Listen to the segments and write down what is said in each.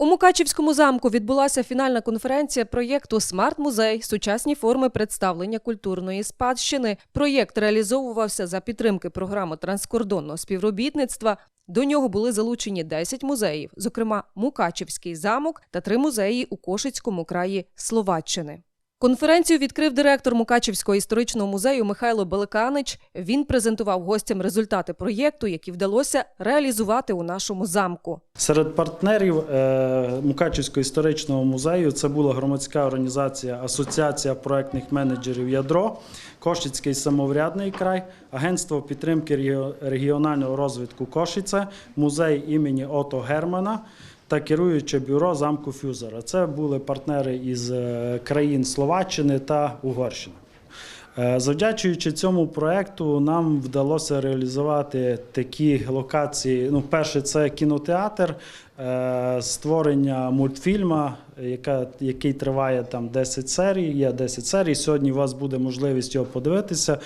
У Мукачівському замку відбулася фінальна конференція проєкту Смарт Музей сучасні форми представлення культурної спадщини. Проєкт реалізовувався за підтримки програми транскордонного співробітництва. До нього були залучені 10 музеїв, зокрема Мукачівський замок та три музеї у Кошицькому краї Словаччини. Конференцію відкрив директор Мукачівського історичного музею Михайло Беликанич. Він презентував гостям результати проєкту, які вдалося реалізувати у нашому замку. Серед партнерів е, Мукачівського історичного музею це була громадська організація Асоціація проектних менеджерів Ядро, Кошицький самоврядний край, Агентство підтримки регіонального розвитку Кошиця, музей імені Ото Германа та керуюче бюро замку Фюзера. Це були партнери із е, країн Словаччини та Угорщини. Е, Завдячуючи цьому проекту, нам вдалося реалізувати такі локації. Ну, перше, це кінотеатр, е, створення мультфільма, яка, який триває там 10 серій. Є 10 серій. Сьогодні у вас буде можливість його подивитися.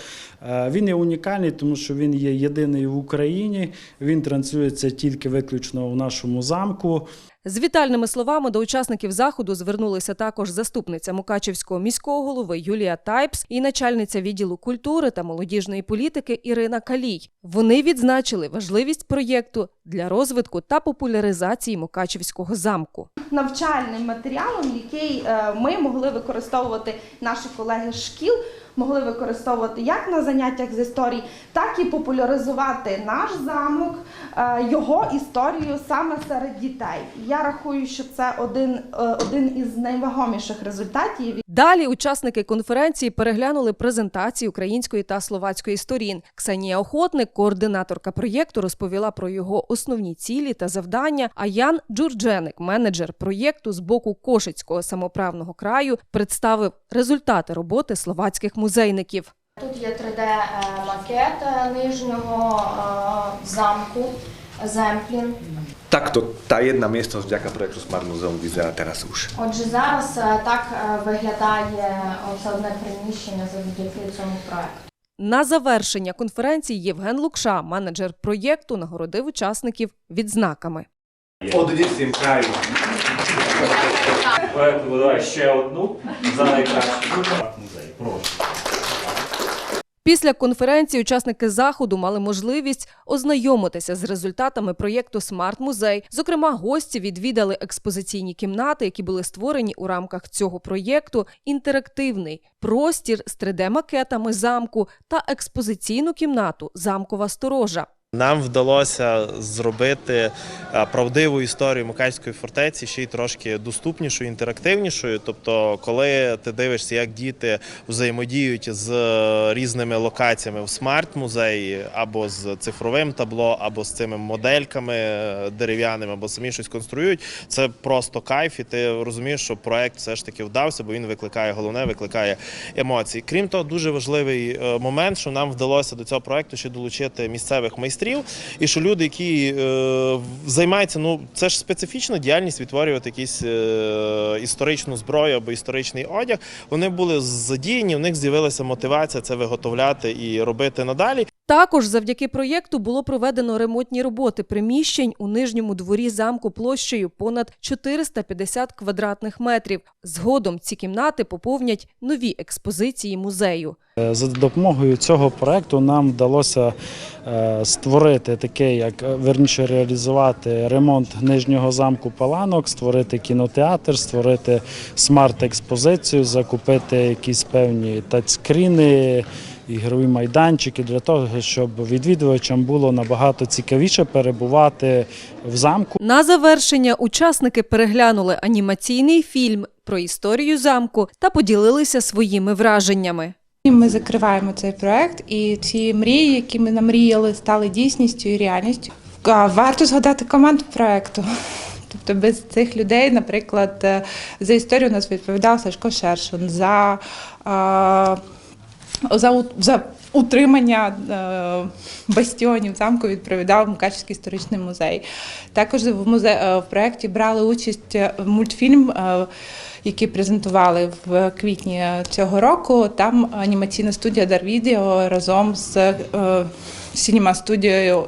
Е, Він є унікальний, тому що він є єдиний в Україні. Він транслюється тільки виключно в нашому замку. З вітальними словами до учасників заходу звернулися також заступниця Мукачівського міського голови Юлія Тайпс і начальниця відділу культури та молодіжної політики Ірина Калій. Вони відзначили важливість проєкту для розвитку та популяризації Мукачівського замку. навчальним матеріалом, який е, ми могли використовувати наші колеги з шкіл, могли використовувати як на заняттях з історії, так і популяризувати наш замок, е, його історію саме серед дітей. Я рахую, що це один, е, один із найвагоміших результатів, Далі учасники конференції переглянули презентації української та словацької сторін. Ксенія Охотник, координаторка проєкту, розповіла про його основні цілі та завдання. А Ян Джурдженик, менеджер проєкту з боку Кошицького самоправного краю, представив результати роботи словацьких музейників. Тут є 3D-макет е, нижнього е, замку Земплін. Takto tá jedna miestnosť vďaka projektu Smart Museum vyzerá teraz už. Отже, зараз так виглядає оце одне приміщення завдяки цьому проекту. На завершення конференції Євген Лукша, менеджер проєкту, нагородив учасників відзнаками. Одесім краю. Поэтому давай ще одну за найкращий музей. Прошу. Після конференції учасники заходу мали можливість ознайомитися з результатами проєкту Смарт Музей. Зокрема, гості відвідали експозиційні кімнати, які були створені у рамках цього проєкту, інтерактивний простір з 3D-макетами замку та експозиційну кімнату Замкова сторожа. Нам вдалося зробити е, правдиву історію Мукачської фортеці ще й трошки доступнішою, інтерактивнішою. Тобто, коли ти дивишся, як діти взаємодіють з різними локаціями в смарт-музеї, або з цифровим табло, або з цими модельками е, дерев'яними, або самі щось конструюють, це просто кайф, і ти розумієш, що проект все ж таки вдався, бо він викликає головне, викликає емоції. Крім того, дуже важливий е, момент, що нам вдалося до цього проекту ще долучити місцевих майстрів, і що люди, які е, займаються, ну це ж специфічна діяльність відтворювати якісь е, історичну зброю або історичний одяг. Вони були задіяні, в них з'явилася мотивація це виготовляти і робити надалі. Також завдяки проєкту було проведено ремонтні роботи приміщень у нижньому дворі замку площею понад 450 квадратних метрів. Згодом ці кімнати поповнять нові експозиції музею. Е, За допомогою цього проекту нам вдалося е, створити таке, як е, верніше реалізувати ремонт нижнього замку Паланок, створити кінотеатр, створити смарт-експозицію, закупити якісь певні тачскріни, ігрові майданчики для того, щоб відвідувачам було набагато цікавіше перебувати в замку. На завершення учасники переглянули анімаційний фільм про історію замку та поділилися своїми враженнями. Ми закриваємо цей проект, і ці мрії, які ми намріяли, стали дійсністю і реальністю. Варто згадати команду проекту. Тобто без цих людей, наприклад, е, за історію у нас відповідав Сашко Шершун, за, а, за, за утримання е, бастіонів замку відповідав Мукачівський історичний музей. Також в, музе, е, в проєкті брали участь е, мультфільм. Е, які презентували в квітні цього року. Там анімаційна студія Дарвідіо разом з е, сінема студією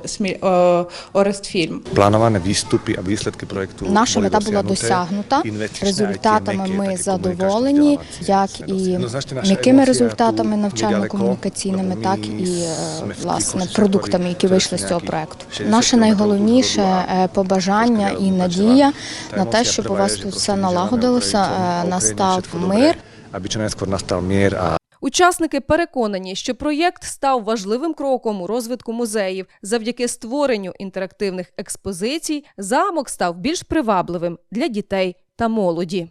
Орестфільм. Plánovane výstupy a výsledky projektu Наша мета була досягнута. Результатами ми задоволені, як і м'якими результатами навчально-комунікаційними, так і е, власне продуктами, які вийшли з цього проекту. Наше найголовніше е, побажання і надія на те, щоб у вас тут все налагодилося, Українцям, мир. Україні настав мир. Учасники переконані, що проєкт став важливим кроком у розвитку музеїв. Завдяки створенню інтерактивних експозицій замок став більш привабливим для дітей та молоді.